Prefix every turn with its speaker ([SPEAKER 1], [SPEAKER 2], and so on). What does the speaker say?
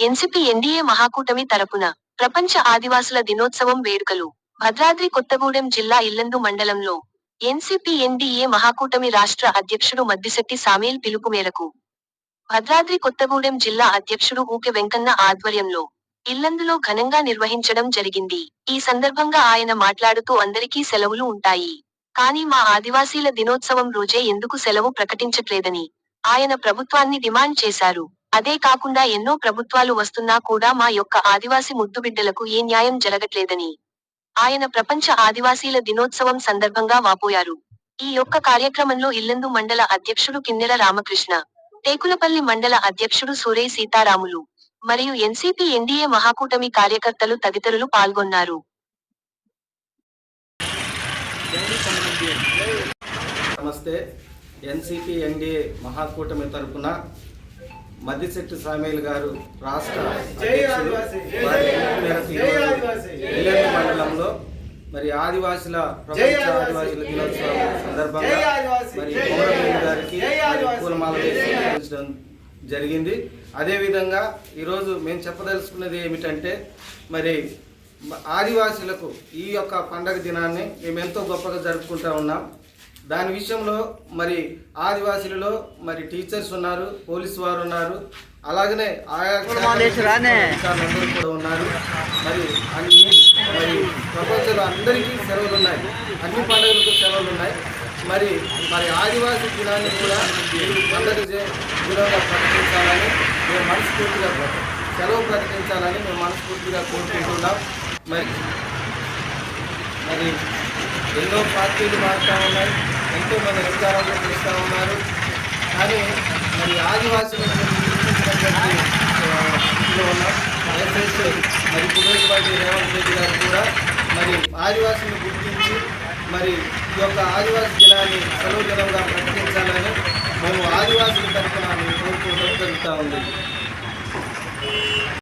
[SPEAKER 1] NCP NDA మహాకూటమి తరపున ప్రపంచ ఆదివాసుల దినోత్సవం వేడుకలు. భద్రాద్రి కొత్తగూడెం జిల్లా ఇల్లందు మండలంలో ఎన్సిపి ఎన్డీఏ మహాకూటమి రాష్ట్ర అధ్యక్షుడు మద్దిశెట్టి సామేల్ పిలుపు మేరకు భద్రాద్రి కొత్తగూడెం జిల్లా అధ్యక్షుడు ఊకె వెంకన్న ఆధ్వర్యంలో ఇల్లందులో ఘనంగా నిర్వహించడం జరిగింది. ఈ సందర్భంగా ఆయన మాట్లాడుతూ అందరికీ సెలవులు ఉంటాయి. కానీ మా ఆదివాసీల దినోత్సవం రోజే ఎందుకు సెలవు ప్రకటించట్లేదని ఆయన ప్రభుత్వాన్ని డిమాండ్ చేశారు. అదే కాకుండా ఎన్నో ప్రభుత్వాలు వస్తున్నా కూడా మా యొక్క ఆదివాసి ముద్దుబిడ్డలకు ఏ న్యాయం జరగట్లేదని. ఆయన ప్రపంచ ఆదివాసీల దినోత్సవం సందర్భంగా వాపోయారు. ఈ యొక్క కార్యక్రమంలో ఇల్లందు మండల అధ్యక్షుడు కిన్నెర రామకృష్ణ టేకులపల్లి మండల అధ్యక్షుడు సురే సీతారాములు మరియు ఎన్సీపీ ఎన్డీఏ మహాకూటమి కార్యకర్తలు తదితరులు పాల్గొన్నారు.
[SPEAKER 2] నమస్తే. ఎన్సీపీ ఎన్డీఏ మహాకూటమి తరపున మద్దిశెట్టి సామేల్ గారు రాష్ట్ర మండలంలో మరి ఆదివాసుల ప్రపంచ ఆదివాసుల దినోత్సవం సందర్భంగా మరి గారికి పూలమాల వేసి జరిగింది. అదేవిధంగా ఈరోజు మేము చెప్పదలుచుకున్నది ఏమిటంటే మరి ఆదివాసులకు ఈ యొక్క పండగ దినాన్ని మేము ఎంతో గొప్పగా జరుపుకుంటా ఉన్నాం. దాని విషయంలో మరి ఆదివాసులలో మరి టీచర్స్ ఉన్నారు పోలీసు వారు ఉన్నారు. అలాగనే ఆయా కూడా ఉన్నారు. మరి అన్ని మరి ప్రపంచంలో అందరికీ సెలవులు ఉన్నాయి. అన్ని పండుగలకు సెలవులు ఉన్నాయి. మరి మరి ఆదివాసీ దినాన్ని కూడా చే- దినంగా ప్రకటించాలని మేము మనస్ఫూర్తిగా సెలవు ప్రకటించాలని మేము మనస్ఫూర్తిగా కోరుకుంటున్నాం. మరి మరి ఎన్నో పార్టీలు మారుతూ ఉన్నాయి. ఎంతో మంది అధికారంలో చేస్తూ ఉన్నారు. కానీ మరి ఆదివాసులు గుర్తించినటువంటి, ఆ, స్థితిలో ఉన్నాం దయచేసి మరి పురోగతి రేవంత్ రెడ్డి గారు కూడా మరి ఆదివాసులను గుర్తించి మరి ఈ యొక్క ఆదివాసీ దినాన్ని సెలవు దినంగా ప్రకటించాలని మేము ఆదివాసుల తరఫున మేము కోరుకోవడం జరుగుతూ ఉంది.